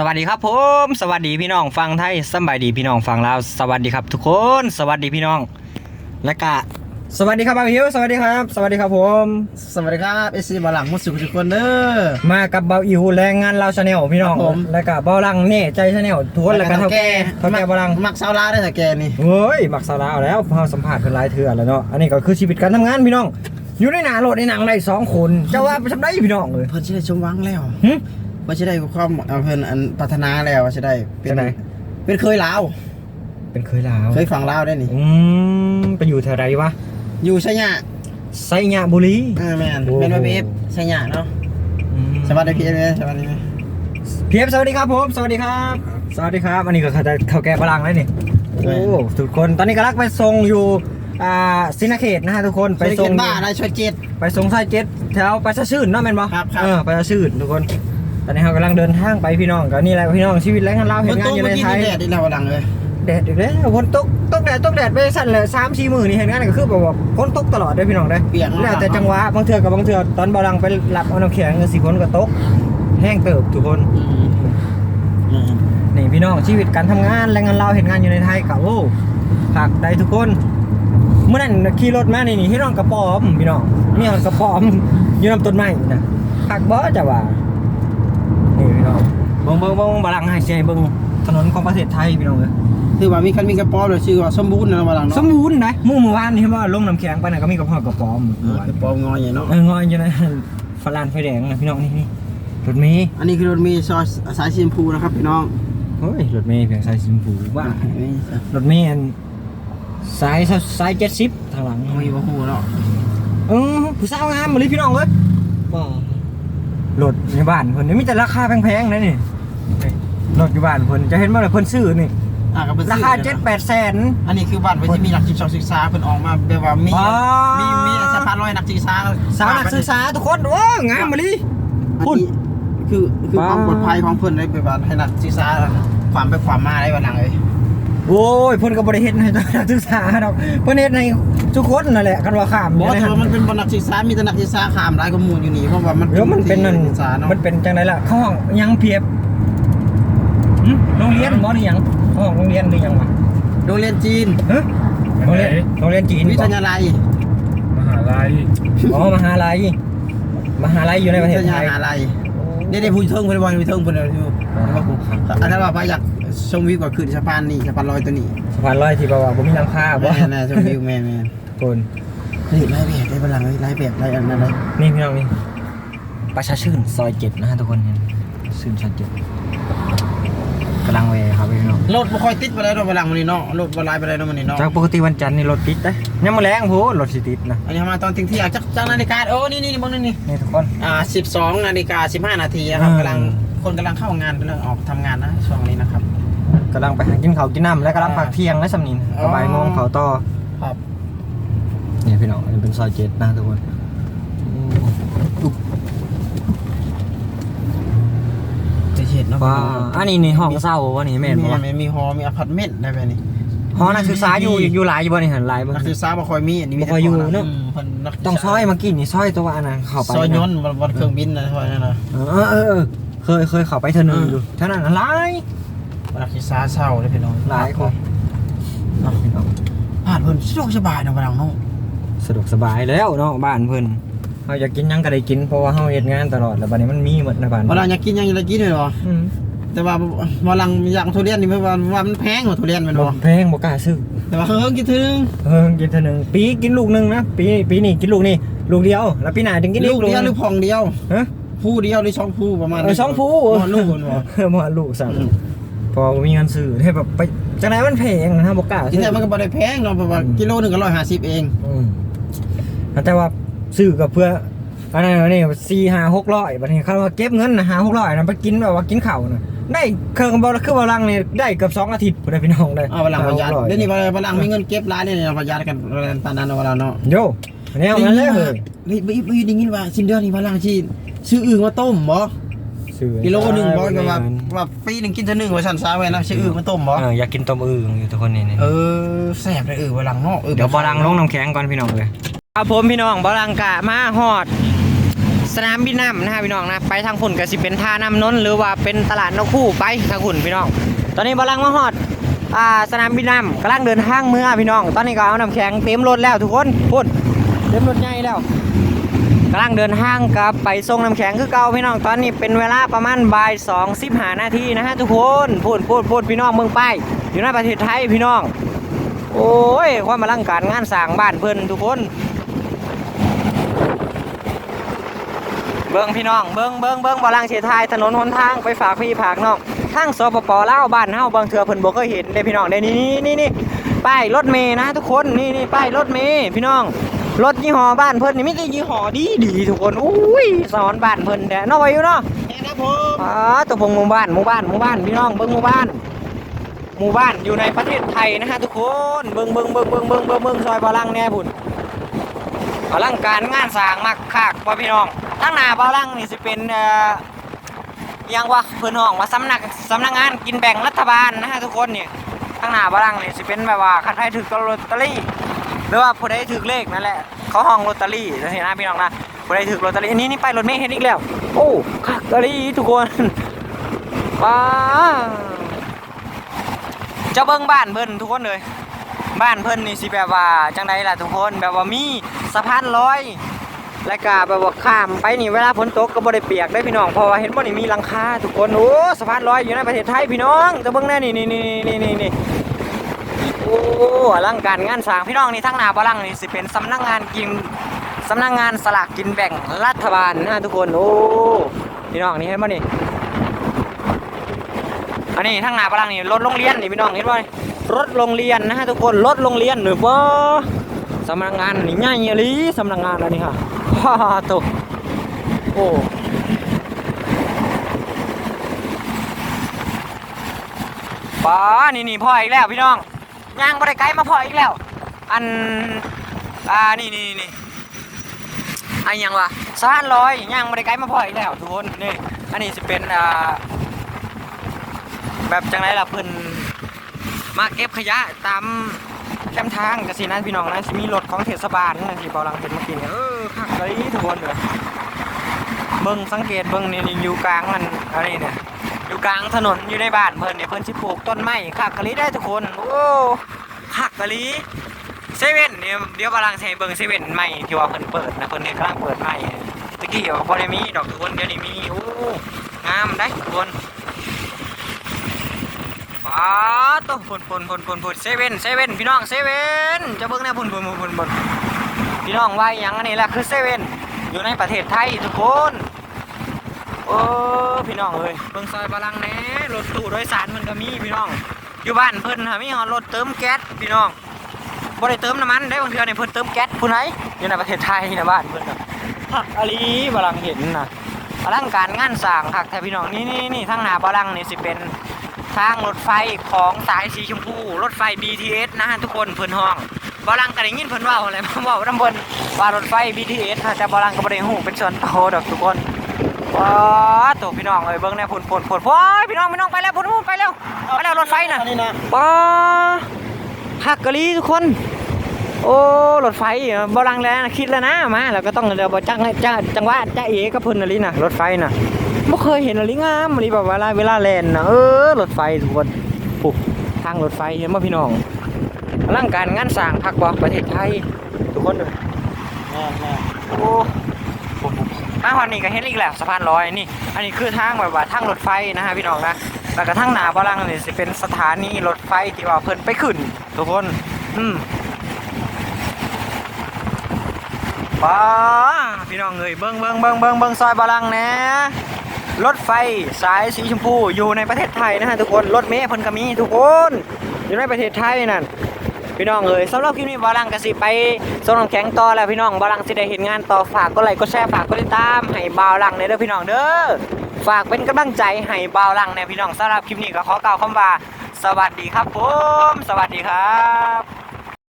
สวัสดีครับผม สวัสดีพี่น้องฟังไทยสำบายดีพี่น้องฟังลาวสวัสดีครับทุกคน สวัสดีพี่น้อง และกะสวัสดีครับบางฮิวสวัสดีครับ สวัสดีครับผม สวัสดีครับเอซีบาหลังมุดสุขทุกคนเด้อมากับเบาอิวแรงงานเราชาแนลพี่น้องครับผมและกะเบาลังเน่ใจชาแนลทุกคนและกะเท่าแก่เท่าแก่เบาลังมักเซาลาได้แต่แกนี่เฮ้ยมักสาระเอาแล้วพอสัมผัสกันหลายเถื่อแล้วเนาะอันนี้ก็คือชีวิตการทำงานพี่น้องอยู่ในหนาโหลดในหนังได้สองคนจะว่าไปทำได้พี่น้องเลยเพิ่นสิได้ชมวังแล้ว หึเพิ่นสิได้ความเอาเพิ่นอันพัฒนาแล้วสิได้เป็จันงไหน เป็นเคยลาว เป็นเคยลาว เคยฝั่งลาวได้นี่อืมไปอยู่แถวใดวะ อยู่ชัยยะไซยะบุรีอ่าแม่นโอ้โหเป็นมาเบฟชัยยะเนาะสวัสดีพี่เอ็มสวัสดีไหมเพียบสวัสดีครับผมสวัสดีครับ สวัสดีครับ อันนี้ก็เขาจะเขาแก่พลังแล้วนี่โอ้ทุกคนตอนนี้กำลังไปส่งอยู่อ่าซินาเขตนะฮะทุกคนไปไปส่ส่งงบ้าได้ช่วยเจ็ดไปส่งสายเจ็ดแถวประชาชื่นเนาะแม่นบ่ครับครับเออประชาชื่นทุกคน ตอนนี้เรากำลังเดินทางไปพี่น้องก็นี่แหละพี่น้องชีวิตแรงงานเราวเห็เพิ่นนงานตกอยู่เมื่ในอกี้ไทยนี่แดดอีกแล้วบาหลังเลยแดดอีกแล้วฝนตกตกแดดตกแดดไปสั่นเลยสามสี่มื้อนี่เห็นงานก็คือแบบว่าฝนตกตลอดเด้อพี่น้องเด้อเปียกแล้วแต่จังหวะบางเทื่อกับบางเทื่อตอนบอลังไปหลับเอาน้ำแข็งสิฝนก็ตก แห้งเติบทุกคนอืมอืมนี่พี่น้องชีวิตการทำงานแรงงานเราวเห็นงานอยู่ในไทยกับโอ้ผักได้ทุกคนเมื่อนั้นขี่รถมานี่นี่ให้น้องกระป๋อมพี่น้องมีน้องกระป๋อมอยู่ลำต้นไม้นะผักบ่จะว่านี่พี่น้องเบิ่งเบิ่งเบิ่งบาลังให้เสียเบิ่งถนนของประเทศไทยพี่น้องเอ้ยคือว่ามีคันมีกระป๋อมเลยชื่อว่าสมบูรณ์นะบาหลังสมเนาะบูรณ์นะหมู่เมื่อวานนี่ว่าลงน้ำแข็งไปน่ะก็มีกระเพาะกระป๋อมเออกระป๋อมงอยอย่างเนาะ เอองอยอยู่ในฝรั่งไฟแดงนะพี่น้องนี่นี่รถเมย์อันนี้คือรถมีซอยสายสีชมพูนะครับพี่น้องเฮ้ยรถเมย์เพียงสายสีชมพูว่า นี่รถเมย์อันสายสายเจ็ดสิบทางหลังมีบ่ฮู้เนาะเออผู้สาวงามมาเลยพี่น้องเอ้ยว้าวรถในบ้านเพิ่นนี่มีแต่ราคาแพงๆนะนี่นี่ รถอยู่บ้านเพิ่นจะเห็นว่าเพิ่นซื้อนี่อะก็เป็นราคาสื่อเจ็ดนะแปดแสน อันนี้คือบ้านไว้ที่มีนักศึกษาศึกษาเพิ่นออกมาแบบว่ามีอ๋อมีมีสะพานลอยนักศึกษาสาวนักศึกษาทุกคนโอ้งามมาเลยอันพุ่นนี้คือคือความปลอดภัยของเพิ่นได้แบบว่าให้นักศึกษาความไปความมาได้ว่าหนังเลยโอ้ยเพิ่นก็บ่ได้เฮ็ดให้นักศึกษาดอกเพิ่นเฮ็ดให้ทุกคนนั่นแหละกันว่าข้ามบ่อยู่ในถือหันว่ามันเป็นบ่นักศึกษามีแต่นักศึกษาข้ามหลายกว่าหมู่อยู่นี่เพราะว่ามันเดี๋ยวมันเป็นนั่นที่ศึกษาเนาะมันเป็นจังไดล่ะเข้าห้องยังเพียบหึ โรงเรียนบ่นี่หยังเข้าห้องโรงเรียนหรือหยังวะโรงเรียนจีน ฮะโรงเรียนโรงเรียนจีนวิบ่ทยาลัยมหาลัยอ๋อมหาลัยมหาลัยอยู่ในประเทศวิทไทยยาลัยนี่ได้พูดเทิงเพิ่นว่าพูดเทิงเพิ่นเลยอยู่อันนั้นว่าพาอยากชมวิวก็ขึ้นสะพานนี่สะพานลอยตัวนี้สะพานลอยที่บอกว่าบ่มีหลังคาบ่แม่แน่ชมวิวแม่แม่คนนี่ไล่แบบได้พลังเลยไล่แบบไล่อันนั้นเลยนี่พี่น้องนี่ประชาชื่นซอยเจ็ดนะฮะทุกคนเห็นชื่นซอยเจ็ดกำ ลังเวครับพี่น้องรถบ่ค่อยติดไปแล้วดอกพลังมันนี่เนาะรถบ่หลายไปแล้วเนาะมันนี่เนาะจากปกติวันจันทร์นี่รถติดได้ยังมาแรงโหรถสิติดนะอันนี้มาตอนทิ้งเที่ยงจักจักนาฬิกาโอ้นี่นี่นี่บงนี่นี่นี่ทุกคนอ่า12นาฬิกา15นาทีนะครับอืมกำลังคนกำลังเข้างานกำลังออกทำงานนะช่วงนี้นะครับกำลังไปหากินข้าวกินน้ำและกำลังพักเที่ยงและสำนินอ๋อก็บ่ายโมงเขาต่อครับนี่พี่น้องอันนี้เป็นซอยเจ็ดนะทุกคนอืมอุ๊บ จะเห็นเนาะว้าอันนี้นี่ห้องเศร้าวะนี่แม่นมีบ่วะมีมีฮอมีอพาร์ตเมนต์ได้ไหมนี่หอนักศึกษาอยู่อยู่หลายอยู่บ่นี่เห็นหลายบ่นักศึกษาบ่ค่อยมีอันนี้มีบ่ค่อยอยู่เนอะมเพิ่นนักศึกษาต้องซอยเมากินนี่ซอยตัวอันนั้นเข้าไปซอยะยนต์บนบนเครื่องบินนะซอยนั่นนะเออเออเออเคยเคยเข้าไปเท่านึงอืมอยู่เท่านั้นหลายนักศึกษาเช่าเลยพี่น้องหลายคนเนาะพี่น้องผ่านเพิ่นสะดวกสบายเนาะพลังเนาะสะดวกสบายแล้วเนาะบ้านเพิ่น เฮาอยากกินหยังก็ได้กินเพราะว่าเฮาเฮ็ดงานตลอดแล้วบัดนี้มันมีหมดในบ้านเวลาอยากกินหยังอยากกินเลยเหรออืมแต่ว่าพลังอยากทุเรียนนี่เพราะว่าว่ามันแพงกว่าทุเรียนแม่นบ่บ่แพงบ่กล้าซื้อแต่ว่าเฮิงกินเทึงเออกินเท่านึงปีกินลูกหนึงนะปีปีนี้กินลูกนี่ลูกเดียว แล้วปีหน้าถึงกินลูอีกกลูกเดียวหหรืนึองพองเดียว ฮะ ผู้เดียวหรือสองผู้ประมาณเออสองผู้บ่ลูกเพิ่นบ่เออบ่ลูกสั่งพอบ่มีเงินซื้อให้แบบไปจังไดมันแพงนะบ่กล้าที่ซื้อแต่มันก็บ่ได้แพงเนาะเพราะว่ากิโลหนึงก็150เอง อืมแต่ว่า ซื้อกับเพื่ออันนั้นอันนี้สี่ห้าหกร้อยบัดนี้เขาว่าเก็บเงินนะห้าหกร้อยนะไปกินแบบว่ากินข้าวนะได้เครื่องบอลคือบอลังนี่ได้เกือบสองอาทิตย์พอได้พี่น้องได้เอาพลังประหยัด500เดี๋ยวนี้พลังมีเงินเก็บหลายเลยเนี่ยประหยัดกันปานนั้นเนาะว่าเราเนาะโยอันนี้เอางั้นเลยเฮ้ยเฮ้ยบ่บ่ได้ยินว่าสิ้นเดือนนี้พลังสิซื้ออึ่งมาต้มบ่ซื้อกิโลหนึงบ่ก็ว่าว่าปีหนึงกินเท่านึงว่าซั่นซะไว้นะซื้ออึ่งมาต้มบ่เอออยากกินต้มอึ่งอยู่ทุกคนนี่นี่เออแซ่บเลยอึ่งพลังเนาะอึ่งเดี๋ยวบอลังลงน้ำแข็งก่อนพี่น้องเลย ครับผมพี่น้องบอลังกะมาฮอด สนามบินน้ำนะฮะพี่น้องนะไปทางฝุ่นก็สิเป็นท่าน้ำนนหรือว่าเป็นตลาดนกคู่ไปทางฝุ่นพี่น้อง ตอนนี้บาลังมาฮอดอ่าสนามบินน้ำกำลังเดินทางเมื่อพี่น้อง ตอนนี้ก็เอาน้ำแข็งเต็มรถแล้วทุกคนพุ่นเต็มรถใหญ่แล้วกำลังเดินทางกับไปส่งน้ำแข็งคือเก่าพี่น้องตอนนี้เป็นเวลาประมาณบ่ายสองสิบห้านาทีนะฮะทุกคนพูดพูดพูดพี่น้องเมืองไปอยู่ในประเทศไทยพี่น้อง โอ้ยความมาลังการงานสร้างบ้านเพิ่นทุกคน เบิ้งพี่น้อง เบิ้งเบิ้งเบิ้งบอลังเสียทายถนนหนทางไปฝากพี่ฝากน้องทางสปปลาวบ้านเฮาบางเถื่อเพิ่นบ่เคยเห็นเด้พี่น้องเด้นี่นี่นี่นี่ป้ายรถเมย์นะ ทุกคนนี่นี่ป้ายรถเมย์พี่น้องรถยี่ห้อบ้านเพิ่นนี่มีแต่ยี่ห้อดีดีทุกคนอุ้ยสอนบ้านเพิ่นแท้เนาะไว้อยู่เนาะนี่นะผมอ๋อตัวพงหมู่บ้านหมู่บ้านหมู่บ้านพี่น้องเบิ้งหมู่บ้านหมู่บ้านอยู่ในประเทศไทยนะฮะทุกคนเบิ้งเบิ้งเบิ้งเบิ้งเบิ้งเบิ้งเบิ้งซอยบอลังแน่พุ่นอลังการงานสร้างมากคักบ่พี่น้อง ทั้งหน้าเบาลังนี่สิเป็นเอ่อยังว่าเพิ่นห้องว่าสำนักสำนักงานกินแบ่งรัฐบาลนะฮะทุกคนนี่ทั้งหน้าเบาลังนี่สิเป็นแบบว่าคันใครถือลอตเตอรี่ หรือว่าผู้ใดถือเลขนั่นแหละ เขาห้องลอตเตอรี่จังซี่นะพี่น้องนะผู้ใดถือลอตเตอรี่อันนี้นี่ไปรถเมล์เห็นอีกแล้ว โอ้คักลอตเตอรี่ทุกคนว้าจะเบิ่งบ้านเพิ่นทุกคนเลยบ้านเพิ่นนี่สิแบบว่าจังไดล่ะทุกคนแบบว่ามีสะพานลอย แล้วก็แบบว่าข้ามไปนี่เวลาฝนตกก็บ่ได้เปียกได้พี่น้องเพราะว่าเห็นบ่นี่มีหลังคาทุกคนโอ้สะพานลอยอยู่ในประเทศไทยพี่น้องจะเบิ่งแน่นี่นี่นี่นี่นี่นี่โอ้อลังการงานสร้างพี่น้องนี่ทั้งหน้าบ่ลังนี่สิเป็นสำนักงานกินสำนักงานสลากกินแบ่งรัฐบาลนะทุกคนโอ้พี่น้องนี่เห็นบ่นี่อันนี้ทั้งหน้าบ่ลังนี่รถโรงเรียนนี่พี่น้องเห็นบ่รถโรงเรียนนะฮะทุกคนรถโรงเรียนหรือบ่ สำนักงานนี่ใหญ่อีหลีสำนักงานอันนี้ค่ะฮ่าโตโอ้ป้านี่นี่พ่ออีกแล้วพี่น้องย่างบริไกลมาพ่ออีกแล้ว อันอ่านี่นี่นี่อันยังวะสานลอยย่างบริไกลมาพ่ออีกแล้วทุกคนนี่อันนี้จะเป็นอ่าแบบจังไรล่ะเพิ่นมาเก็บขยะตาม แคมทางกสินั้นพี่น้องนะสิมีรถของเทศบาลนั่นที่เบาลังเห็นเมื่อกี้เนี่ยเออคักเลยทุกคนเลยเบิ่งสังเกตเบิ่งนี่นี่อยู่กลางมันอะไรเนี่ยอยู่กลางถนนอยู่ในบ้านเพิ่นเนี่ยเพิ่นสิปลูกต้นไม้คักกะลิได้ทุกคนโอ้คักกะลิเซเว่นเนี่ยเดี๋ยวเบาลังให้เบิ่งเซเว่นใหม่ที่ว่าเพิ่นเปิดนะเพิ่นเนี่ยกำลังเปิดใหม่ตะกี้ว่าบ่ได้มีดอกทุกคนเดี๋ยวนี้มีโอ้งามได้ทุกคน ป้าตัวพุ่นพุ่นพุ่นพุ่นพุ่นเซเว่นเซเว่นพี่น้องเซเว่นจะเบิ่งแน่พุ่นพุ่นพุ่นพุ่นฝนพี่น้องว่าอหยังอันนี้แหละคือเซเว่นอยู่ในประเทศไทยทุกคนโอ้พี่น้องเอ้ยเบิ่งซอยบาลังแน่รถตู้โดยสารมันก็มีพี่น้อง อยู่บ้านเพิ่นหามีฮอรถเติมแก๊สพี่น้องบ่ได้เติมน้ำมันได้บางเทื่อนี่เพิ่นเติมแก๊สผู้ไหนอยู่ในประเทศไทยนะบ้านเพิ่นผักอลีบาลังเห็นนะบาลังการงานสร้างคักแท้พี่น้องนี่นี่นี่ทางหน้าบาลังนี่สิเป็น ทางรถไฟของสายสีชมพู รถไฟ BTS นะฮะทุกคนเพิ่นห้องบอลังก็ได้ยินเพิ่นเว่าอะไรมาเว่าน้ำเพิ่นว่ารถไฟ BTS นะแต่บอลังก็บ่ได้ฮู้เป็นส่วนโตดอกทุกคนว้าตัวพี่น้องเอ้ยเบิ่งแน่พุ่นพุ่นพุ่นโอ้ยพี่น้องพี่น้องไปแล้วพุ่นพุ่นไปแล้วไปแล้วรถไฟน่ะอันนี้นะป้าฮักกะลีทุกคน โอ้รถไฟบอลังแล้วคิดแล้วนะมาแล้วก็ต้องเดี๋ยวจังจ้าจังหวะจ้าเอกับเพิ่นอะไรน่ะรถไฟน่ะไม่เคยเห็นอะไรงามอะไรแบบเวลาเวลาแลนนะเออรถไฟทุกคนปุ๊บทางรถไฟเห็นไหมพี่น้องอลังการงานสร้างพักบอกประเทศไทยทุกคนเลยแม่แม่โอ้ปุ๊บปุ๊บมาวันนี้ก็เห็นอีกแล้วสะพานลอยนี่ อันนี้คือทางแบบว่าทางรถไฟนะฮะพี่น้องนะแล้วก็ทางหนาบลังนี่สิเป็นสถานีรถไฟที่ว่าเพิ่นไปขึ้น ทุกคน อืม ป้าพี่น้องเอ้ยเบิ้งเบิ้งเบิ้งเบิ้งเบิ้งซอยบาลังนะรถไฟสายสีชมพูอยู่ในประเทศไทยนะฮะทุกคนรถเมล์พนก็มีทุกคนอยู่ในประเทศไทยนั่นพี่น้องเอ๋ยสำหรับคลิปนี้บาลังกสิไปส่งน้ำแข็งต่อแล้วพี่น้องบาลังสิได้เห็นงานต่อฝากก็ไลค์ก็แชร์ฝากก็ติดตามให้บาลังในเด้อพี่น้องเด้อฝากเป็นกำลังใจให้บาลังในพี่น้องสำหรับคลิปนี้ก็ขอกล่าวคำว่าสวัสดีครับผม สวัสดีครับ